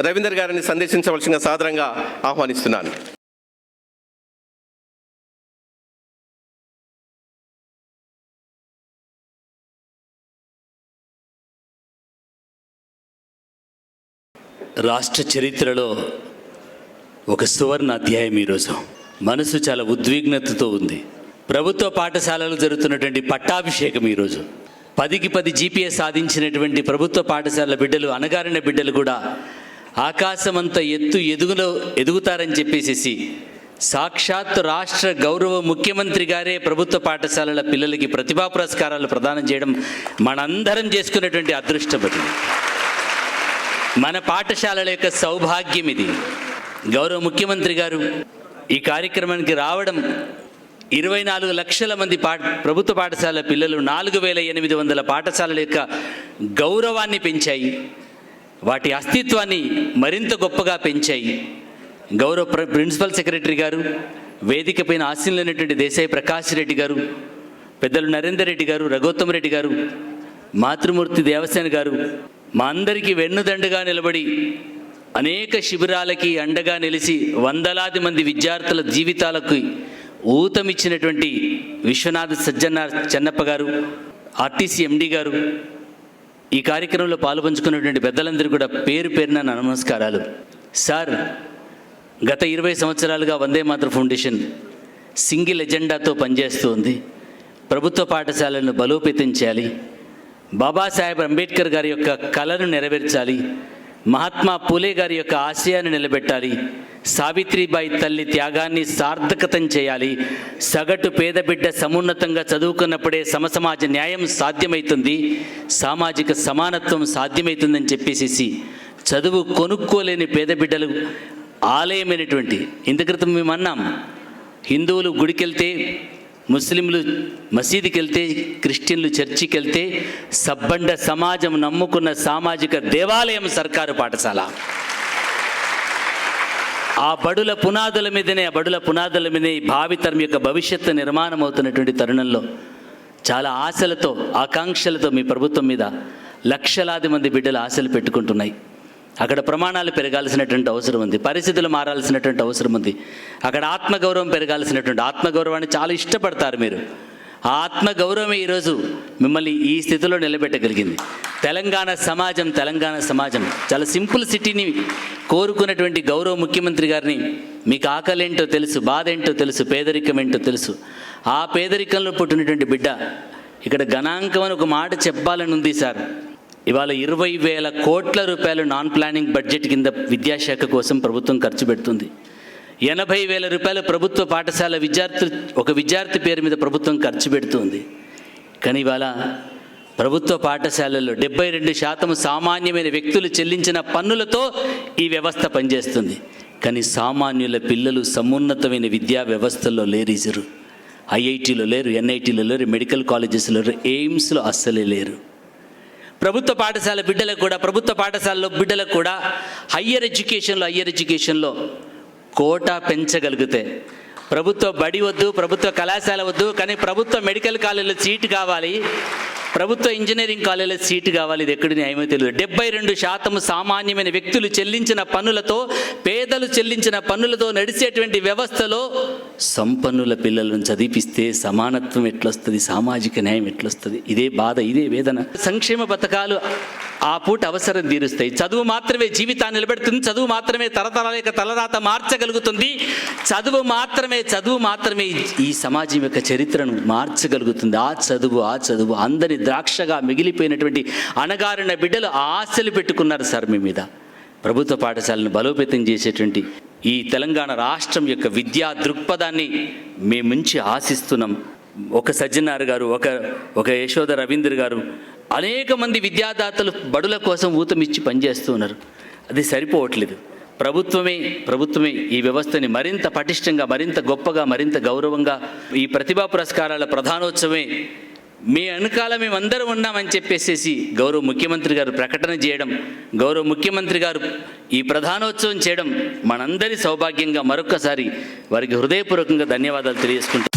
రవీందర్ గారిని సందర్శించవలసిన సాదరంగా ఆహ్వానిస్తున్నాను. రాష్ట్ర చరిత్రలో ఒక సువర్ణ అధ్యాయం ఈరోజు. మనసు చాలా ఉద్విగ్నతతో ఉంది. ప్రభుత్వ పాఠశాలలో జరుగుతున్నటువంటి పట్టాభిషేకం ఈరోజు. పదికి పది జీపీఎస్ సాధించినటువంటి ప్రభుత్వ పాఠశాల బిడ్డలు అనగారిన బిడ్డలు కూడా ఆకాశమంత ఎత్తు ఎదుగులో ఎదుగుతారని చెప్పేసేసి సాక్షాత్ రాష్ట్ర గౌరవ ముఖ్యమంత్రి గారే ప్రభుత్వ పాఠశాలల పిల్లలకి ప్రతిభా పురస్కారాలు ప్రదానం చేయడం మనందరం చేసుకున్నటువంటి అది. మన పాఠశాలల యొక్క సౌభాగ్యం ఇది. గౌరవ ముఖ్యమంత్రి గారు ఈ కార్యక్రమానికి రావడం ఇరవై నాలుగు లక్షల మంది పా ప్రభుత్వ పాఠశాల పిల్లలు నాలుగు వేల ఎనిమిది వందల పాఠశాలల యొక్క గౌరవాన్ని పెంచాయి. వాటి అస్తిత్వాన్ని మరింత గొప్పగా పెంచాయి. గౌరవ ప్రిన్సిపల్ సెక్రటరీ గారు వేదిక పైన ఆశీనులైనటువంటి దేశాయి ప్రకాష్ రెడ్డి గారు పెద్దలు నరేందర్ రెడ్డి గారు రఘోత్తమ రెడ్డి గారు మాతృమూర్తి దేవసేన గారు మా అందరికీ వెన్నుదండగా నిలబడి అనేక శిబిరాలకి అండగా నిలిచి వందలాది మంది విద్యార్థుల జీవితాలకు ఊతమిచ్చినటువంటి విశ్వనాథ్ సజ్జన్న చెన్నప్ప గారు ఆర్టీసీ ఎండి గారు ఈ కార్యక్రమంలో పాల్పంచుకున్నటువంటి పెద్దలందరూ కూడా పేరు పేరున నమస్కారాలు. సార్ గత ఇరవై సంవత్సరాలుగా వందే మాతృ ఫౌండేషన్ సింగిల్ ఎజెండాతో పనిచేస్తూ ఉంది. ప్రభుత్వ పాఠశాలను బలోపేతం చేయాలి. బాబాసాహెబ్ అంబేద్కర్ గారి యొక్క కళను నెరవేర్చాలి. మహాత్మా పూలే గారి యొక్క ఆశయాన్ని నిలబెట్టాలి. సావిత్రిబాయి తల్లి త్యాగాన్ని సార్థకతం చేయాలి. సగటు పేద బిడ్డ సమున్నతంగా చదువుకున్నప్పుడే సమసమాజ న్యాయం సాధ్యమవుతుంది సామాజిక సమానత్వం సాధ్యమవుతుందని చెప్పేసి చదువు కొనుక్కోలేని పేద బిడ్డలు ఆలయమైనటువంటి ఇంత క్రితం మేము అన్నాం హిందువులు గుడికెళ్తే ముస్లింలు మసీదుకి వెళ్తే క్రిస్టియన్లు చర్చికి వెళ్తే సబ్బండ సమాజం నమ్ముకున్న సామాజిక దేవాలయం సర్కారు పాఠశాల. ఆ బడుల పునాదుల మీదనే ఆ బడుల పునాదుల మీదనే ఈ భావితరం యొక్క భవిష్యత్తు నిర్మాణం అవుతున్నటువంటి తరుణంలో చాలా ఆశలతో ఆకాంక్షలతో మీ ప్రభుత్వం మీద లక్షలాది మంది బిడ్డలు ఆశలు పెట్టుకుంటున్నాయి. అక్కడ ప్రమాణాలు పెరగాల్సినటువంటి అవసరం ఉంది పరిస్థితులు మారాల్సినటువంటి అవసరం ఉంది. అక్కడ ఆత్మగౌరవం పెరగాల్సినటువంటి ఆత్మగౌరవాన్ని చాలా ఇష్టపడతారు మీరు. ఆత్మగౌరవమే ఈరోజు మిమ్మల్ని ఈ స్థితిలో నిలబెట్టగలిగింది. తెలంగాణ సమాజం తెలంగాణ సమాజం. చాలా సింపుల్ సిటీని కోరుకున్నటువంటి గౌరవ ముఖ్యమంత్రి గారిని మీకు ఆకలి ఏంటో తెలుసు బాధ ఏంటో తెలుసు పేదరికం ఏంటో తెలుసు. ఆ పేదరికంలో పుట్టినటువంటి బిడ్డ ఇక్కడ గణాంకం అని ఒక మాట చెప్పాలని ఉంది సార్. ఇవాళ ఇరవై వేల కోట్ల రూపాయలు నాన్ ప్లానింగ్ బడ్జెట్ కింద విద్యాశాఖ కోసం ప్రభుత్వం ఖర్చు పెడుతుంది. ఎనభై వేల రూపాయలు ప్రభుత్వ పాఠశాల విద్యార్థి ఒక విద్యార్థి పేరు మీద ప్రభుత్వం ఖర్చు పెడుతుంది. కానీ ఇవాళ ప్రభుత్వ పాఠశాలల్లో డెబ్బై రెండు శాతం సామాన్యమైన వ్యక్తులు చెల్లించిన పన్నులతో ఈ వ్యవస్థ పనిచేస్తుంది. కానీ సామాన్యుల పిల్లలు సమున్నతమైన విద్యా వ్యవస్థల్లో లేరు ఇజరు ఐఐటీలో లేరు ఎన్ఐటీలో లేరు మెడికల్ కాలేజెస్లో లేరు ఎయిమ్స్లో అస్సలే లేరు. ప్రభుత్వ పాఠశాల బిడ్డలకు కూడా ప్రభుత్వ పాఠశాలలో బిడ్డలకు కూడా హయ్యర్ ఎడ్యుకేషన్లో హయ్యర్ ఎడ్యుకేషన్లో కోటా పెంచగలిగితే. ప్రభుత్వ బడి వద్దు ప్రభుత్వ కళాశాల వద్దు కానీ ప్రభుత్వ మెడికల్ కాలేజీలో సీటు కావాలి ప్రభుత్వ ఇంజనీరింగ్ కాలేజీలో సీటు కావాలి ఇది ఎక్కడి న్యాయమో తెలియదు. డెబ్బై రెండు శాతం సామాన్యమైన వ్యక్తులు చెల్లించిన పన్నులతో పేదలు చెల్లించిన పన్నులతో నడిచేటువంటి వ్యవస్థలో సంపన్నుల పిల్లలను చదివిపిస్తే సమానత్వం ఎట్లొస్తుంది? సామాజిక న్యాయం ఎట్లొస్తుంది? ఇదే బాధ ఇదే వేదన. సంక్షేమ పథకాలు ఆ పూట అవసరం తీరుస్తాయి. చదువు మాత్రమే జీవితాన్ని నిలబెడుతుంది. చదువు మాత్రమే తరతరాల యొక్క తలరాత మార్చగలుగుతుంది. చదువు మాత్రమే చదువు మాత్రమే ఈ- ఈ సమాజం యొక్క చరిత్రను మార్చగలుగుతుంది. ఆ చదువు ఆ చదువు అందరి ద్రాక్షగా మిగిలిపోయినటువంటి అణగారిన బిడ్డలు ఆశలు పెట్టుకున్నారు సార్ మీ మీద. ప్రభుత్వ పాఠశాలను బలోపేతం చేసేటువంటి ఈ తెలంగాణ రాష్ట్రం యొక్క విద్యా దృక్పథాన్ని మేముంచి ఆశిస్తున్నాం. ఒక సజ్జనార్ గారు ఒక ఒక యశోద రవీంద్ర గారు అనేక మంది విద్యాదాతలు బడుల కోసం ఊతమిచ్చి పనిచేస్తూ ఉన్నారు. అది సరిపోవట్లేదు. ప్రభుత్వమే ప్రభుత్వమే ఈ వ్యవస్థని మరింత పటిష్టంగా మరింత గొప్పగా మరింత గౌరవంగా ఈ ప్రతిభా పురస్కారాల ప్రధానోత్సవమే మీ వెనకాల మేమందరం ఉన్నామని చెప్పేసేసి గౌరవ ముఖ్యమంత్రి గారు ప్రకటన చేయడం గౌరవ ముఖ్యమంత్రి గారు ఈ ప్రధానోత్సవం చేయడం మనందరి సౌభాగ్యంగా మరొక్కసారి వారికి హృదయపూర్వకంగా ధన్యవాదాలు తెలియజేసుకుంటాం